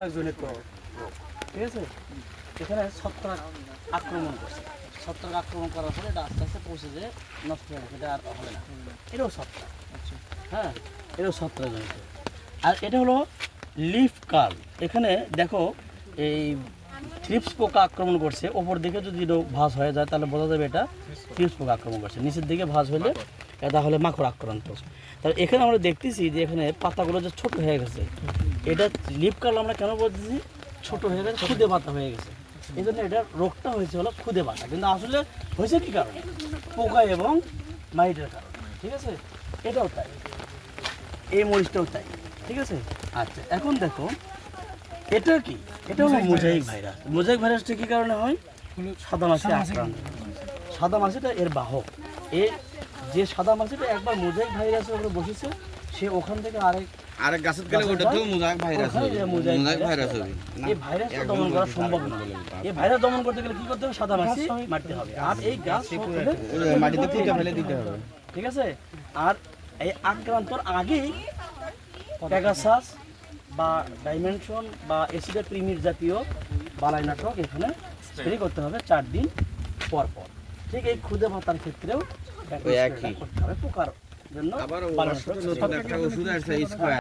জনিত ঠিক আছে? এখানে ছত্রাক আক্রমণ করছে। ছত্রাক আক্রমণ করার ফলে এটা আস্তে আস্তে পৌঁছে যে নষ্ট হয়ে গেছে এটা আর হবে না। এটাও ছত্রাক হ্যাঁ এটাও ছত্রাক জনিত আর এটা হলো লিফ কার্ল এখানে দেখো এই থ্রিপস পোকা আক্রমণ করছে। ওপর দিকে যদি ভাঁজ হয়ে যায় তাহলে বোঝা যাবে এটা থ্রিপস পোকা আক্রমণ করছে। নিচের দিকে ভাঁজ হলে এটা হলে মাকড় আক্রান্ত। তাহলে এখানে আমরা দেখতেছি যে এখানে পাতাগুলো যে ছোট হয়ে গেছে এটা লিপ কার্ল আমরা কেন বলতেছি? ছোট হয়ে গেছে খুদে পাতা হয়ে গেছে। এই জন্য এটা রোগটা হয়েছে হলো খুদে পাতা কিন্তু আসলে হয়েছে কি কারণে? পোকা এবং মাইটের কারণে ঠিক আছে? এটাও তাই। এই মরিচটাও তাই ঠিক আছে? আচ্ছা এখন দেখো এটা কি? এটা হলো মোজাইক ভাইরাস মোজাইক ভাইরাসটা কি কারণে হয়? সাদা মাছি আক্রান্ত। সাদা মাছিটা এর বাহক। এর যে সাদা মাছিটা একবার মোজাইক ভাইরাসের উপরে বসেছে সে ওখান থেকে আরেক আরেক গাছের গেলে ওটা তো মোজাইক ভাইরাস হবে মোজাইক ভাইরাস ভাইরাস হবে এই একদম দমন করা সম্ভব না। এই ভাইরাস দমন করতে গেলে কি করতে হবে? সাদা মাছি মারতে হবে। আর এই গাছ মাটিতে পুঁতে ফেলে দিতে হবে। ঠিক আছে? আর এই আক্রান্তর আগেই প্যাগাসাস বা ডাইমেনশন বা এসিডা প্রিমির জাতীয় বালাই নাটক এখানে স্প্রে করতে হবে চার দিন পর পর। ঠিক এই খুদে ভাতার ক্ষেত্রেও। করতে হবে। পোকার জন্য আবার ওষুধ একটা ওষুধ আছে স্কোয়ার।